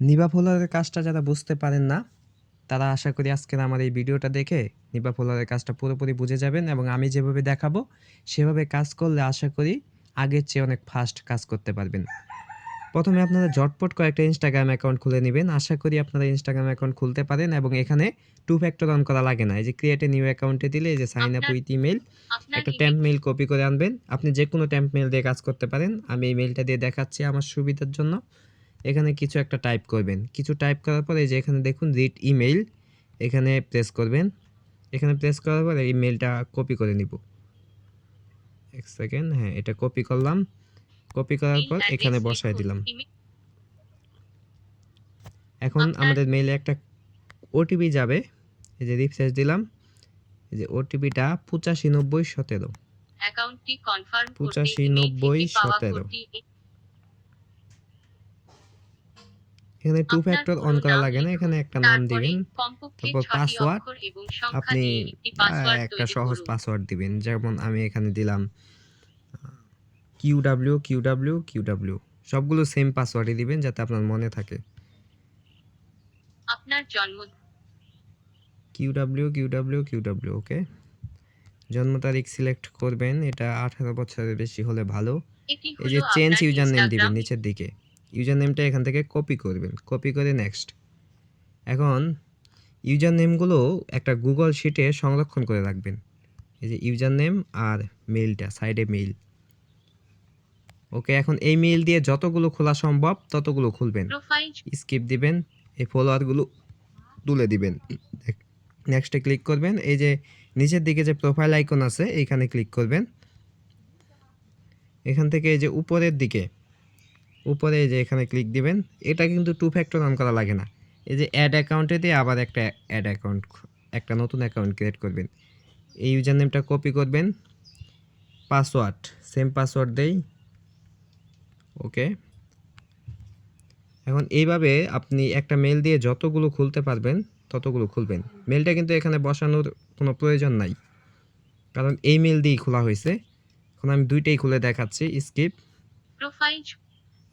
নিবা ফোলারের কাজটা যারা বুঝতে পারেন না তারা আশা করি আজকের আমার এই ভিডিওটা দেখে নিবা ফোলারের কাজটা পুরোপুরি বুঝে যাবেন এবং আমি যেভাবে দেখাবো সেভাবে কাজ করলে আশা করি আগের চেয়ে অনেক ফাস্ট কাজ করতে পারবেন। প্রথমে আপনারা ঝটপট কয়েকটা ইনস্টাগ্রাম অ্যাকাউন্ট খুলে নেবেন। আশা করি আপনারা ইনস্টাগ্রাম অ্যাকাউন্ট খুলতে পারেন এবং এখানে টু ফ্যাক্টর অন করা লাগে না। এই যে ক্রিয়েট এ নিউ অ্যাকাউন্টে দিলে এই যে সাইন আপ উইথ ইমেল একটা ট্যাম্প মেইল কপি করে আনবেন। আপনি যে কোনো ট্যাম্প মেইল দিয়ে কাজ করতে পারেন। আমি এই মেইলটা দিয়ে দেখাচ্ছি আমার সুবিধার জন্য। এখানে কিছু একটা টাইপ করবেন। কিছু টাইপ করার পরে যে এখানে দেখুন রিড ইমেইল এখানে প্রেস করবেন। এখানে প্রেস করার পরে ইমেলটা কপি করে নিব। এক সেকেন্ড হ্যাঁ এটা কপি করলাম। কপি করার পর এখানে বসায় দিলাম। এখন আমাদের মেইলে একটা ওটিপি যাবে। এই যে রিফ্রেশ দিলাম। এই যে ওটিপিটা পঁচাশি নব্বই সতেরো। পঁচাশি, নব্বই, সতেরো। এখানে টু ফ্যাক্টর অন করা লাগে না এখানে একটা নাম দিবেন। তারপর সংখ্যা আপনি একটি পাসওয়ার্ড সহজ পাসওয়ার্ড দিবেন। যেমন আমি এখানে দিলাম Q W Q W Q W. সবগুলো সেম পাসওয়ার্ডই দিবেন যাতে আপনার মনে থাকে। আপনার জন্ম Q W Q W Q W okay জন্ম তারিখ সিলেক্ট করবেন এটা আঠারো বছরের বেশি হলে ভালো। এই যে চেঞ্জ ইউজার নেম দিবেন নিচের দিকে। ইউজার নেমটা এখান থেকে কপি করবেন কপি করে নেক্সট এখন ইউজার নেমগুলো একটা গুগল শিটে সংরক্ষণ করে রাখবেন। এই যে ইউজার নেম আর মেইলটা সাইডে মেইল ওকে এখন এই মেইল দিয়ে যতগুলো খোলা সম্ভব ততগুলো খুলবেন। স্কিপ দিবেন এই ফলোয়ারগুলো তুলে দিবেন। নেক্সটে ক্লিক করবেন এই যে নিচের দিকে যে প্রোফাইল আইকন আছে এইখানে ক্লিক করবেন। এখান থেকে এই যে উপরের দিকে উপরে যে এখানে ক্লিক দিবেন, এটা কিন্তু টু ফ্যাক্টর অন করা লাগে না। এই যে অ্যাড অ্যাকাউন্টে দিয়ে আবার একটা অ্যাড অ্যাকাউন্ট একটা নতুন অ্যাকাউন্ট ক্রিয়েট করবেন। এই ইউজার নেমটা কপি করবেন পাসওয়ার্ড সেম পাসওয়ার্ড দেই ওকে এখন এইভাবে আপনি একটা মেল দিয়ে যতগুলো খুলতে পারবেন, ততগুলো খুলবেন। মেলটা কিন্তু এখানে বসানোর কোনো প্রয়োজন নাই। কারণ এই মেল দিয়েই খোলা হয়েছে। এখন আমি দুইটাই খুলে দেখাচ্ছি স্কিপ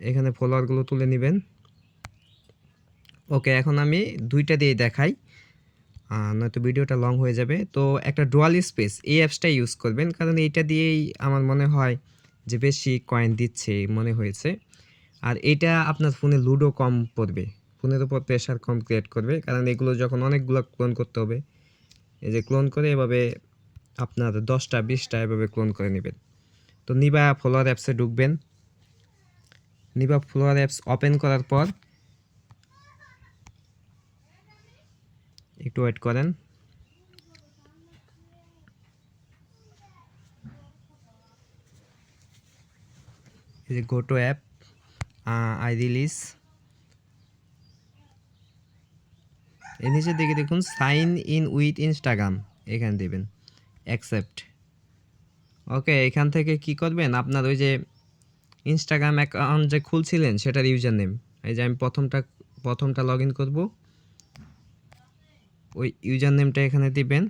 এখানে ফলোয়ারগুলো তুলে নেবেন। ওকে, এখন আমি দুইটা দিয়ে দেখাই। নয়তো ভিডিওটা লং হয়ে যাবে। তো একটা ডুয়াল স্পেস এই অ্যাপসটা ইউজ করবেন। কারণ এইটা দিয়েই আমার মনে হয় যে বেশি কয়েন দিচ্ছে মনে হয়েছে। আর এটা আপনার ফোনে লুডো কম পড়বে। ফোনের উপর প্রেশার কম ক্রিয়েট করবে। কারণ এগুলো যখন অনেকগুলো ক্লোন করতে হবে, এই যে ক্লোন করে এভাবে আপনার দশটা, বিশটা এভাবে ক্লোন করে নেবেন। তো নিবা ফলোয়ার অ্যাপসে ঢুকবেন। নিবা ফলোয়ার অ্যাপস ওপেন করার পর একটু ওয়েট করেন। যে go to app I release এর নিচে দিকে দেখুন সাইন ইন উইথ ইনস্টাগ্রাম এখানে দেবেন অ্যাকসেপ্ট ওকে এখান থেকে কি করবেন? আপনার ওই যে ইনস্টাগ্রাম অ্যাকাউন্ট যে খুলছিলেন, সেটার ইউজার নেম এই যে আমি প্রথমটা প্রথমটা লগ ইন করব। ওই ইউজার নেমটা এখানে দিবেন।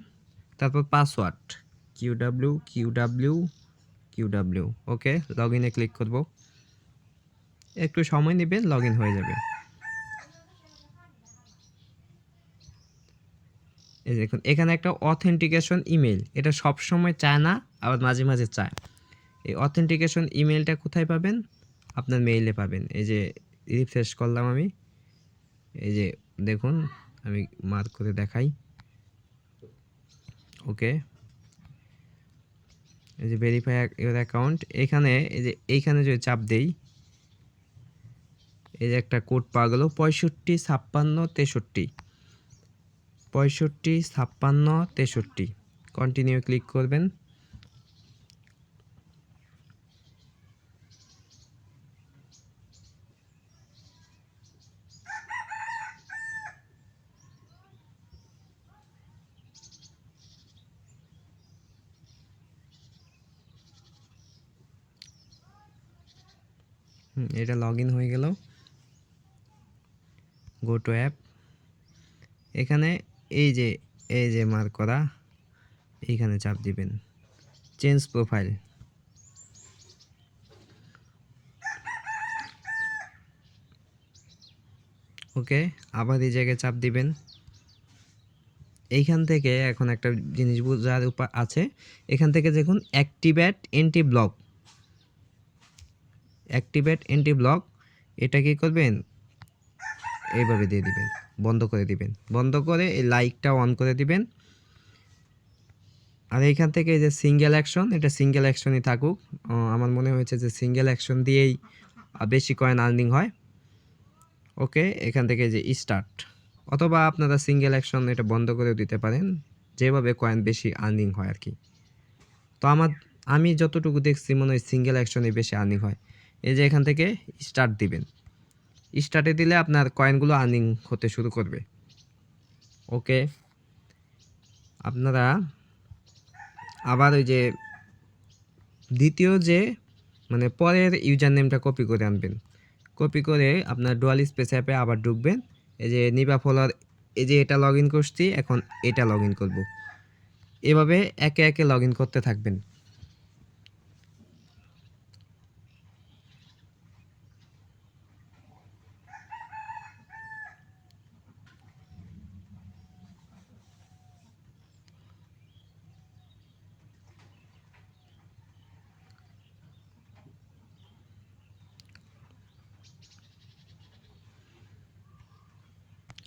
তারপর password Q W Q W Q W okay log ইনে ক্লিক করব। একটু সময় নেবেন লগ ইন হয়ে যাবে। এই দেখুন, এখানে একটা অথেন্টিকেশন ইমেল এটা সব সময় চায় না, আবার মাঝে মাঝে চায়। এই অথেন্টিকেশন ইমেলটা কোথায় পাবেন? আপনার মেইলে পাবেন। এই যে রিফ্রেশ করলাম আমি। এই যে দেখুন, আমি মার্ক করে দেখাই। ওকে এই যে ভেরিফাই ইউর অ্যাকাউন্ট এখানে, এই যে এইখানে যদি চাপ দেই, এই যে একটা কোড পাওয়া গেল, পঁয়ষট্টি ছাপ্পান্ন তেষট্টি। পঁয়ষট্টি ছাপ্পান্ন তেষট্টি। কন্টিনিউ ক্লিক করবেন হুম, এটা লগ ইন হয়ে গেল। গো টু অ্যাপ এখানে এই যে এই যে মার্ক করা, এইখানে চাপ দিবেন। চেঞ্জ প্রোফাইল ওকে আবার এই জায়গায় চাপ দিবেন। এইখান থেকে এখন একটা জিনিস বোঝার উপা আছে। এখান থেকে দেখুন activate anti block activate anti block, এটা কি করবেন? এইভাবে দিয়ে দিবেন, বন্ধ করে দিবেন, বন্ধ করে এই লাইটটা অন করে দিবেন। আর এইখান থেকে যে সিঙ্গেল অ্যাকশন, এটা সিঙ্গেল অ্যাকশনই থাকুক। আমার মনে হয়েছে যে সিঙ্গেল অ্যাকশন দিয়েই বেশি কয়েন আর্নিং হয়। ওকে, এখান থেকে যে স্টার্ট। অথবা আপনারা সিঙ্গেল অ্যাকশন এটা বন্ধ করেও দিতে পারেন, যেভাবে কয়েন বেশি আর্নিং হয় আর কি। তো আমার, আমি যতটুকু দেখছি মনে হয় সিঙ্গেল অ্যাকশনে বেশি আর্নিং হয়। এই যে এখান থেকে স্টার্ট দিবেন। স্টার্টে দিলে আপনার কয়েনগুলো আর্নিং হতে শুরু করবে। ওকে আপনারা আবার ওই যে দ্বিতীয় যে মানে পরের ইউজার নেমটা কপি করে আনবেন। কপি করে আপনার ডুয়াল স্পেস অ্যাপে আবার ঢুকবেন। এই যে নিবা ফলোয়ার এই যে এটা লগ ইন করছি, এখন এটা লগ ইন করব। এভাবে একে একে লগ ইন করতে থাকবেন।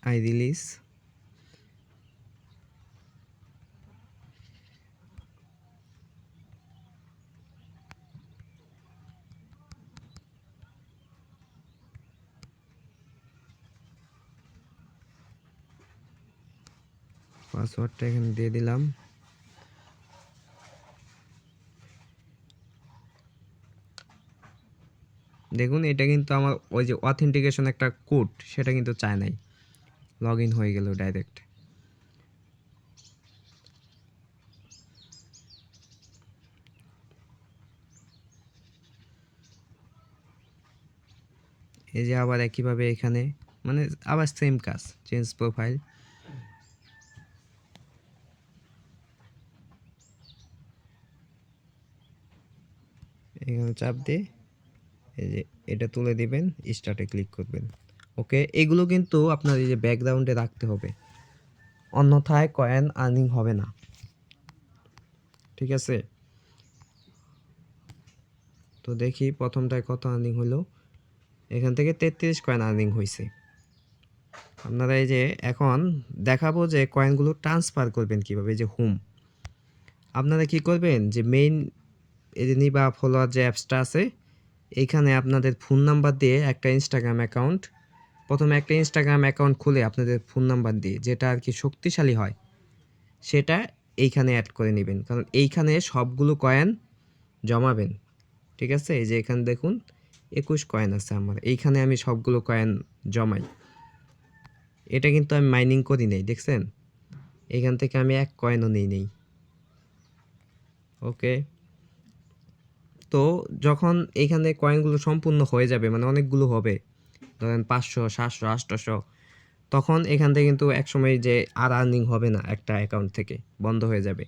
আই রিলিজ পাসওয়ার্ডটা এখানে দিয়ে দিলাম। দেখুন, এটা কিন্তু আমার ওই যে অথেন্টিকেশন একটা কোড সেটা কিন্তু চায় নাই। লগ ইন হয়ে গেল ডাইরেক্ট এই যে আবার একইভাবে এখানে মানে আবার সেম কাজ চেঞ্জ প্রোফাইল এখানে চাপ দিয়ে এই যে এটা তুলে দিবেন স্টার্টে ক্লিক করবেন। ওকে? এগুলো কিন্তু আপনার এই যে ব্যাকগ্রাউন্ডে রাখতে হবে। অন্যথায় কয়েন আর্নিং হবে না। ঠিক আছে? তো দেখি প্রথমটায় কত আর্নিং হলো। এখান থেকে তেত্রিশ কয়েন আর্নিং হয়েছে আপনারা এই যে এখন দেখাবো যে কয়েনগুলো ট্রান্সফার করবেন কীভাবে যে হোম। আপনারা কি করবেন? যে মেইন এই বা ফলোয়ার যে অ্যাপসটা আছে এইখানে আপনাদের ফোন নাম্বার দিয়ে একটা ইনস্টাগ্রাম অ্যাকাউন্ট প্রথমে একটা ইনস্টাগ্রাম অ্যাকাউন্ট খুলে আপনাদের ফোন নাম্বার দিয়ে, যেটা আর কি শক্তিশালী হয়, সেটা এইখানে অ্যাড করে নেবেন। কারণ এইখানে সবগুলো কয়েন জমাবেন, ঠিক আছে? এই যে এখানে দেখুন, একুশ কয়েন আছে আমার। এইখানে আমি সবগুলো কয়েন জমাই। এটা কিন্তু আমি মাইনিং করি নেই, দেখছেন? এখান থেকে আমি এক কয়েনও নেই নেই। ওকে তো যখন এইখানে কয়েনগুলো সম্পূর্ণ হয়ে যাবে মানে অনেকগুলো হবে ধরেন পাঁচশো সাতশো আটশোশো তখন এখান থেকে কিন্তু একসময় যে আর আর্নিং হবে না একটা অ্যাকাউন্ট থেকে বন্ধ হয়ে যাবে।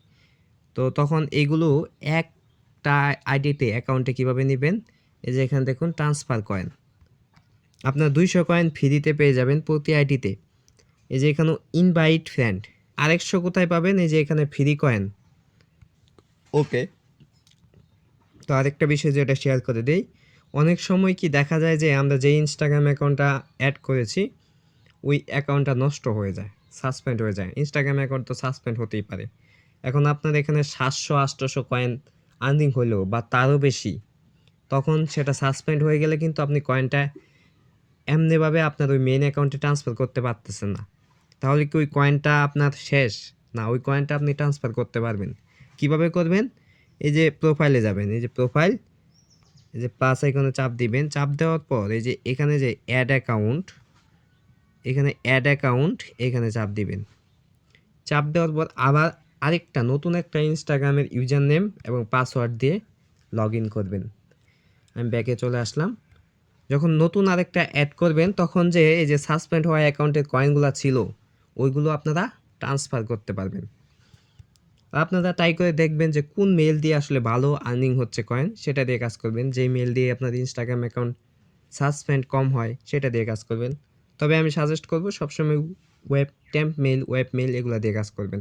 তো তখন এইগুলো একটা আইডিতে অ্যাকাউন্টে কীভাবে নেবেন? এই যে এখানে দেখুন ট্রান্সফার কয়েন আপনার দুইশো কয়েন ফ্রিতে পেয়ে যাবেন প্রতি আইডিতে এই যে এখানে ইনভাইট ফ্রেন্ড আরেকশো কোথায় পাবেন? এই যে এখানে ফ্রি কয়েন ওকে তো আরেকটা বিষয় যেটা শেয়ার করে দেই অনেক সময় কি দেখা যায় যে আমরা যে ইনস্টাগ্রাম অ্যাকাউন্টটা অ্যাড করেছি, ওই অ্যাকাউন্টটা নষ্ট হয়ে যায় সাসপেন্ড হয়ে যায়। ইনস্টাগ্রাম অ্যাকাউন্ট তো সাসপেন্ড হতেই পারে। এখন আপনার এখানে সাতশো আটশোশো কয়েন আর্নিং হলো বা তারও বেশি, তখন সেটা সাসপেন্ড হয়ে গেলে কিন্তু আপনি কয়েনটা এমনিভাবে আপনার ওই মেন অ্যাকাউন্টে ট্রান্সফার করতে পারতেছেন না। তাহলে কি ওই কয়েনটা আপনার শেষ? না, ওই কয়েনটা আপনি ট্রান্সফার করতে পারবেন। কীভাবে করবেন? এই যে প্রোফাইলে যাবেন, এই যে প্রোফাইল এই যে প্লাস আইকনে চাপ দিবেন, চাপ দেওয়ার পর এই যে এখানে যে অ্যাড অ্যাকাউন্ট এখানে অ্যাড অ্যাকাউন্ট এখানে চাপ দিবেন। চাপ দেওয়ার পর আবার আরেকটা নতুন একটা ইনস্টাগ্রামের ইউজার নেম এবং পাসওয়ার্ড দিয়ে লগ করবেন। আমি ব্যাকে চলে আসলাম। যখন নতুন আরেকটা অ্যাড করবেন, তখন যে এই যে সাসপেন্ড হওয়া অ্যাকাউন্টের কয়েনগুলো ছিল, ওইগুলো আপনারা ট্রান্সফার করতে পারবেন। আপনারা ট্রাই করে দেখবেন যে কোন মেল দিয়ে আসলে ভালো আর্নিং হচ্ছে কয়েন সেটা দিয়ে কাজ করবেন। যেই মেল দিয়ে আপনার ইনস্টাগ্রাম অ্যাকাউন্ট সাসপেন্ড কম হয়, সেটা দিয়ে কাজ করবেন। তবে আমি সাজেস্ট করব সবসময় web temp mail web mail এগুলো দিয়ে কাজ করবেন।